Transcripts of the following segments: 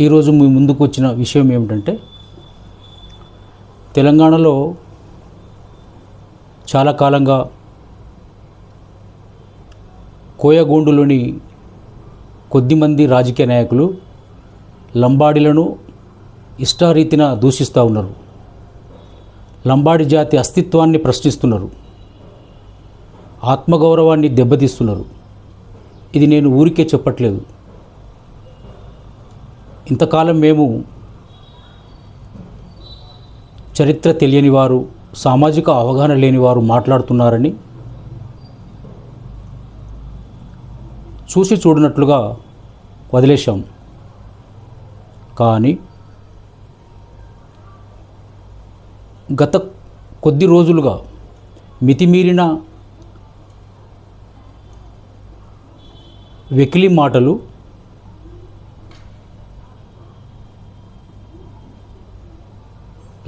ఈరోజు మీ ముందుకు వచ్చిన విషయం ఏమిటంటే తెలంగాణలో చాలా కాలంగా కోయగోండులోని కొద్దిమంది రాజకీయ నాయకులు లంబాడీలను ఇష్టారీతిన దూషిస్తూ ఉన్నారు. లంబాడి జాతి అస్తిత్వాన్ని ప్రశ్నిస్తున్నారు. ఆత్మగౌరవాన్ని దెబ్బతీస్తున్నారు. ఇది నేను ఊరికే చెప్పట్లేదు. ఇంతకాలం మేము చరిత్ర తెలియని వారు సామాజిక అవగాహన లేని వారు మాట్లాడుతున్నారని చూసి చూడనట్లుగా వదిలేశాం. కానీ గత కొద్ది రోజులుగా మితిమీరిన వెకిలి మాటలు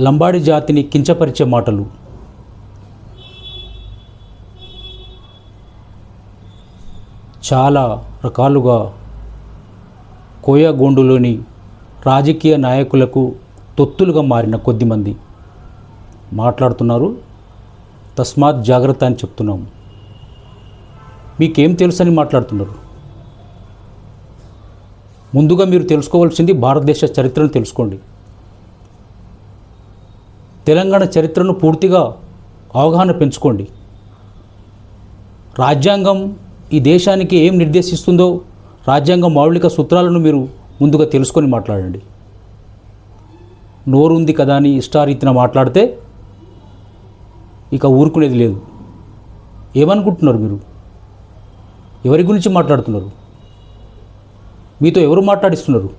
లంబాడి జాతిని కించపరిచే మాటలు. చాలా రకాలుగా కోయగోండులోని రాజకీయ నాయకులకు తొత్తులుగా మారిన కొద్దిమంది మాట్లాడుతున్నారు. తస్మాత్ జాగ్రత్త అని చెప్తున్నాము. మీకేం తెలుసని మాట్లాడుతున్నారు. ముందుగా మీరు తెలుసుకోవాల్సింది భారతదేశ చరిత్రను తెలుసుకోండి. తెలంగాణ చరిత్రను పూర్తిగా అవగాహన పెంచుకోండి. రాజ్యాంగం ఈ దేశానికి ఏం నిర్దేశిస్తుందో రాజ్యాంగ మౌలిక సూత్రాలను మీరు ముందుగా తెలుసుకొని మాట్లాడండి. నోరుంది కదా అని ఇష్టారీతిన మాట్లాడితే ఇక ఊరుకునేది లేదు. ఏమనుకుంటున్నారు మీరు? ఎవరి గురించి మాట్లాడుతున్నారు? మీతో ఎవరు మాట్లాడిస్తున్నారు?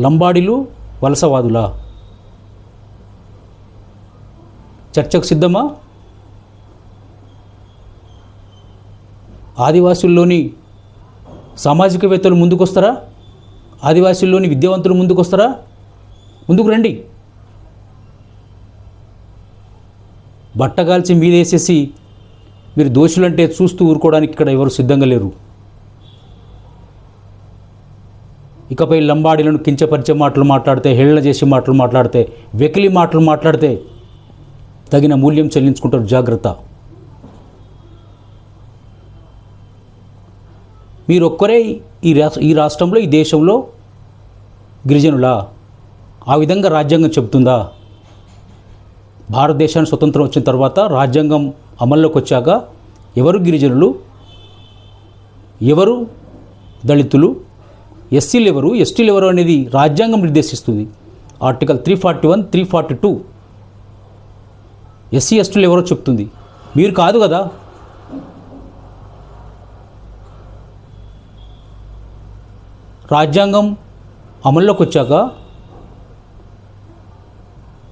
లంబాడీలు వలసవాదులా? చర్చకు సిద్ధమా? ఆదివాసుల్లోని సామాజికవేత్తలు ముందుకొస్తారా? ఆదివాసుల్లోని విద్యావంతులు ముందుకొస్తారా? ముందుకు రండి. బట్టగాల్చి మీదేసేసి మీరు దోషులంటే చూస్తూ ఊరుకోవడానికి ఇక్కడ ఎవరు సిద్ధంగా లేరు. ఇకపై లంబాడీలను కించపరిచే మాటలు మాట్లాడితే హేళన చేసే మాటలు మాట్లాడితే వెకిలి మాటలు మాట్లాడితే తగిన మూల్యం చెల్లించుకుంటారు. జాగ్రత్త. మీరు ఒక్కరే ఈ రాష్ట్ర ఈ రాష్ట్రంలో ఈ దేశంలో గిరిజనులా? ఆ విధంగా రాజ్యాంగం చెబుతుందా? భారతదేశానికి స్వతంత్రం వచ్చిన తర్వాత రాజ్యాంగం అమల్లోకి వచ్చాక ఎవరు గిరిజనులు? ఎవరు దళితులు? ఎస్సీలు ఎవరు? ఎస్టీలు ఎవరు అనేది రాజ్యాంగం నిర్దేశిస్తుంది. Article three forty one three forty two. SC ఎస్టీలు ఎవరో చెప్తుంది. మీరు కాదు కదా? రాజ్యాంగం అమల్లోకి వచ్చాక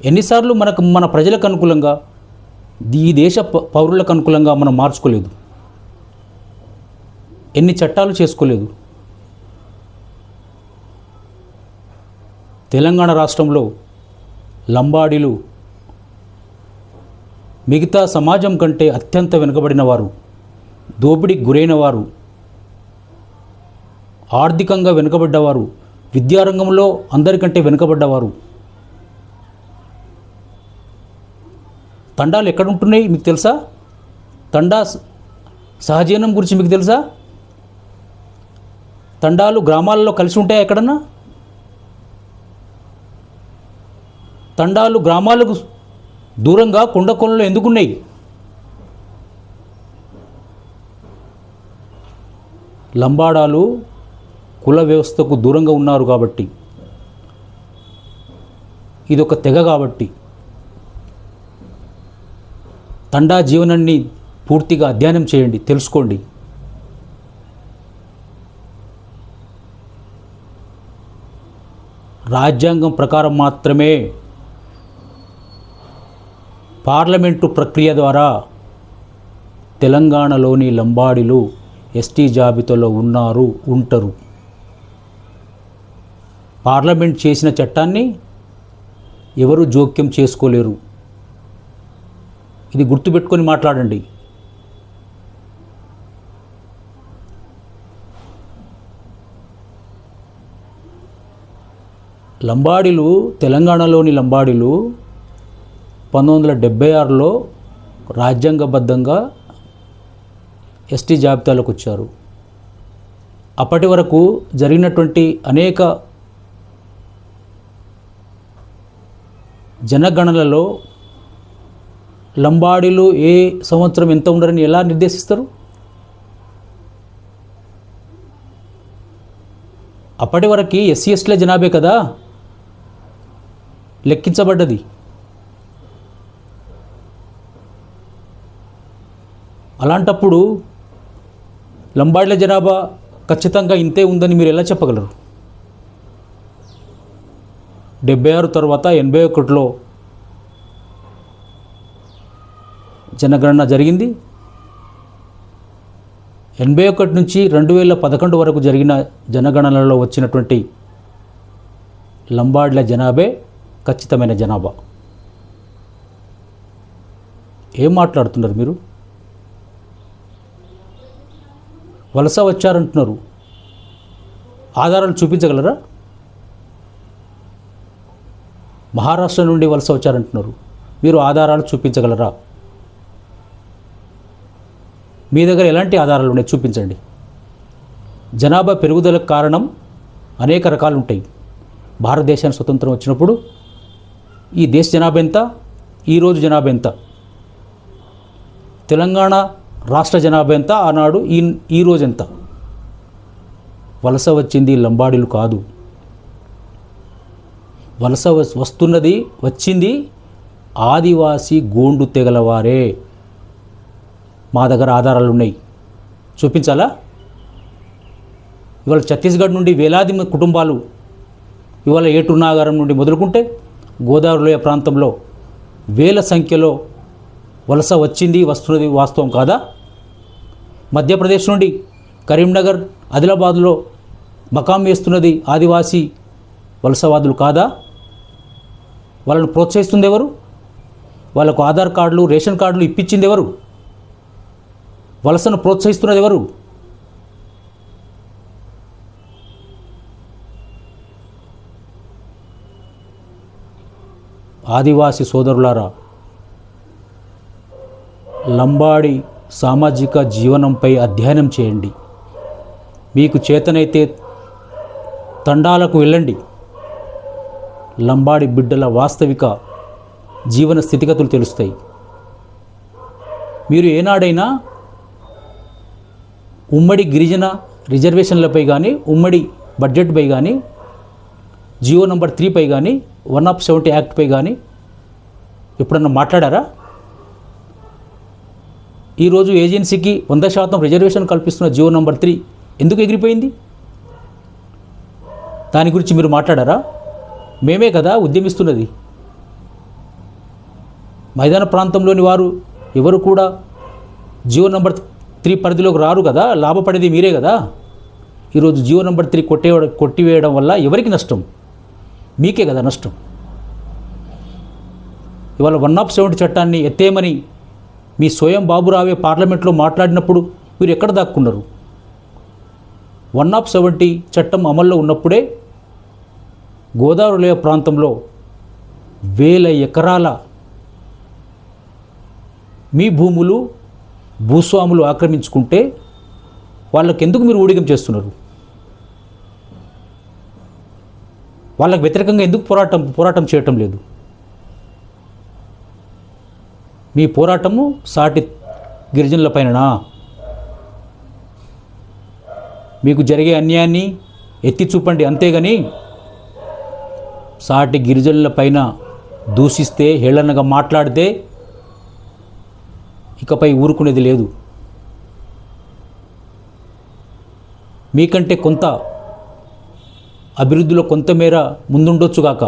ఎన్నిసార్లు మనకు మన ప్రజలకు అనుకూలంగా ఈ దేశ పౌరులకు అనుకూలంగా మనం మార్చుకోలేదు. ఎన్ని చట్టాలు చేసుకోలేదు. తెలంగాణ రాష్ట్రంలో లంబాడీలు మిగతా సమాజం కంటే అత్యంత వెనుకబడిన వారు దోపిడీకి గురైన వారు ఆర్థికంగా వెనుకబడ్డవారు విద్యారంగంలో అందరికంటే వెనుకబడ్డవారు. తండాలు ఎక్కడ ఉంటున్నాయి మీకు తెలుసా? తండా సహజీవనం గురించి మీకు తెలుసా? తండాలు గ్రామాలలో కలిసి ఉంటాయా ఎక్కడన్నా? తండాలు గ్రామాలకు దూరంగా కొండ కొనలు ఎందుకున్నాయి? లంబాడాలు కుల వ్యవస్థకు దూరంగా ఉన్నారు కాబట్టి. ఇది ఒక తెగ కాబట్టి. తండా జీవనాన్ని పూర్తిగా అధ్యయనం చేయండి తెలుసుకోండి. రాజ్యాంగం ప్రకారం మాత్రమే పార్లమెంటు ప్రక్రియ ద్వారా తెలంగాణలోని లంబాడీలు ఎస్టీ జాబితాలో ఉన్నారు ఉంటారు. పార్లమెంట్ చేసిన చట్టాన్ని ఎవరు జోక్యం చేసుకోలేరు. ఇది గుర్తుపెట్టుకొని మాట్లాడండి. లంబాడీలు తెలంగాణలోని లంబాడీలు పంతొమ్మిది వందల డెబ్బై ఆరులో రాజ్యాంగబద్ధంగా ఎస్టీ జాబితాలోకి వచ్చారు. అప్పటి వరకు జరిగినటువంటి అనేక జనగణనలలో లంబాడీలు ఏ సంవత్సరం ఎంత ఉండరని ఎలా నిర్దేశిస్తారు? అప్పటి వరకు ఎస్సీ ఎస్టీల జనాభే కదా లెక్కించబడ్డది. అలాంటప్పుడు లంబాడీల జనాభా ఖచ్చితంగా ఇంతే ఉందని మీరు ఎలా చెప్పగలరు? డెబ్బై ఆరు తర్వాత ఎనభై ఒకటిలో జనగణన జరిగింది. ఎనభై ఒకటి నుంచి రెండు వేల పదకొండు వరకు జరిగిన జనగణనలో వచ్చినటువంటి లంబాడ్ల జనాభే ఖచ్చితమైన జనాభా. ఏం మాట్లాడుతున్నారు మీరు? వలస వచ్చారంటున్నారు. ఆధారాలు చూపించగలరా? మహారాష్ట్ర నుండి వలస వచ్చారంటున్నారు. మీరు ఆధారాలు చూపించగలరా? మీ దగ్గర ఎలాంటి ఆధారాలు ఉన్నాయి? చూపించండి. జనాభా పెరుగుదలకు కారణం అనేక రకాలు ఉంటాయి. భారతదేశానికి స్వతంత్రం వచ్చినప్పుడు ఈ దేశ జనాభా ఎంత? ఈరోజు జనాభా ఎంత? తెలంగాణ రాష్ట్ర జనాభా ఎంత? ఆనాడు ఈ ఈరోజు ఎంత? వలస వచ్చింది లంబాడీలు కాదు. వలస వస్తున్నది వచ్చింది ఆదివాసీ గోండు తెగలవారే. మా దగ్గర ఆధారాలు ఉన్నాయి చూపించాలా? ఇవాళ ఛత్తీస్గఢ్ నుండి వేలాది కుటుంబాలు ఇవాళ ఏటూరు నాగారం నుండి మొదలుకుంటే గోదావరిలోయ ప్రాంతంలో వేల సంఖ్యలో వలస వచ్చింది వస్తున్నది వాస్తవం కాదా? మధ్యప్రదేశ్ నుండి కరీంనగర్ ఆదిలాబాద్లో మకాం వేస్తున్నది ఆదివాసీ వలసవాదులు కాదా? వాళ్ళను ప్రోత్సహిస్తుంది ఎవరు వాళ్ళకు ఆధార్ కార్డులు రేషన్ కార్డులు ఇప్పించింది ఎవరు వలసను ప్రోత్సహిస్తున్నది ఎవరు ఆదివాసి సోదరులారా లంబాడి సామాజిక జీవనంపై అధ్యయనం చేయండి. మీకు చేతనైతే తండాలకు వెళ్ళండి. లంబాడి బిడ్డల వాస్తవిక జీవన స్థితిగతులు తెలుస్తాయి. మీరు ఏనాడైనా ఉమ్మడి గిరిజన రిజర్వేషన్లపై కానీ ఉమ్మడి బడ్జెట్పై కానీ జియో నంబర్ త్రీపై కానీ వన్ ఆఫ్ సెవెంటీ యాక్ట్పై కానీ ఎప్పుడన్నా మాట్లాడారా? ఈరోజు ఏజెన్సీకి వంద శాతం రిజర్వేషన్ కల్పిస్తున్న జియో నంబర్ త్రీ ఎందుకు ఎగిరిపోయింది? దాని గురించి మీరు మాట్లాడారా? మేమే కదా ఉద్యమిస్తున్నది. మైదాన ప్రాంతంలోని వారు ఎవరు కూడా జియో నంబర్ త్రీ పరిధిలోకి రారు కదా లాభపడేది మీరే కదా. ఈరోజు జియో నంబర్ త్రీ కొట్టే కొట్టివేయడం వల్ల ఎవరికి నష్టం? మీకే కదా నష్టం. ఇవాళ వన్ ఆఫ్ సెవెంటీ చట్టాన్ని ఎత్తేయమని మీ స్వయం బాబురావే పార్లమెంట్లో మాట్లాడినప్పుడు మీరు ఎక్కడ దాక్కున్నారు? వన్ ఆఫ్ సెవెంటీ చట్టం అమల్లో ఉన్నప్పుడే గోదావరి ప్రాంతంలో వేల ఎకరాల మీ భూములు భూస్వాములు ఆక్రమించుకుంటే వాళ్ళకి ఎందుకు మీరు ఊడిగం చేస్తున్నారు? వాళ్ళకి వ్యతిరేకంగా ఎందుకు పోరాటం పోరాటం చేయటం లేదు? మీ పోరాటము సాటి గిరిజనులపైననా మీకు జరిగే అన్యాయాన్ని ఎత్తి చూపండి అంతేగాని సాటి గిరిజనులపైన దూషిస్తే హేళనగా మాట్లాడితే ఇకపై ఊరుకునేది లేదు. మీకంటే కొంత అభివృద్ధిలో కొంతమేర ముందుండొచ్చుగాక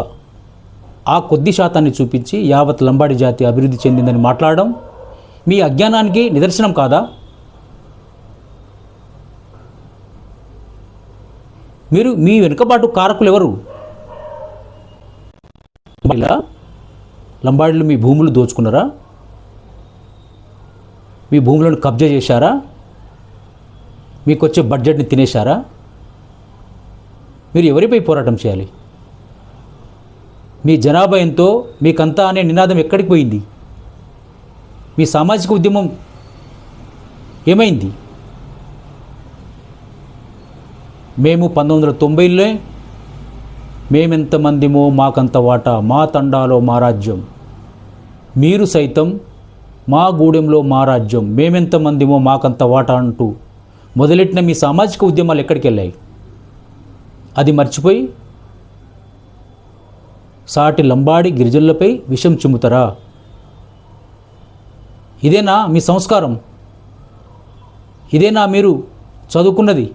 ఆ కొద్ది శాతాన్ని చూపించి యావత్ లంబాడి జాతి అభివృద్ధి చెందిందని మాట్లాడడం మీ అజ్ఞానానికి నిదర్శనం కాదా? మీరు మీ వెనుకబాటు కారకులు ఎవరు? ఇలా లంబాడీలు మీ భూములు దోచుకున్నారా? మీ భూములను కబ్జా చేశారా? మీకు వచ్చే బడ్జెట్ని తినేశారా? మీరు ఎవరిపై పోరాటం చేయాలి? మీ జనాభా ఎంతో మీకంతా అనే నినాదం ఎక్కడికి పోయింది? మీ సామాజిక ఉద్యమం ఏమైంది? మేము పంతొమ్మిది వందల తొంభైలో మేమెంతమందిమో మాకంత వాటా మా తండాలో మా రాజ్యం. మీరు సైతం మా గూడెంలో మా రాజ్యం. మేమెంతమందిమో మాకంత వాటా అంటూ మొదలెట్టిన మీ సామాజిక ఉద్యమాలు ఎక్కడికి వెళ్ళాయి అది మర్చిపోయి సాటి లంబాడి గిరిజనులపై విషం చిమ్ముతారా? ఇదేనా మీ సంస్కారం? ఇదేనా మీరు చదువుకున్నది?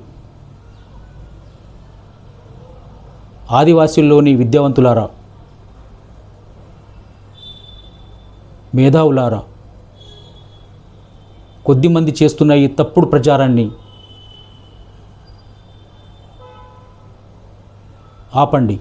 ఆదివాసుల్లోని విద్యావంతులారా మేధావులారా కొద్దిమంది చేస్తున్న ఈ తప్పుడు ప్రచారాన్ని ఆపండి.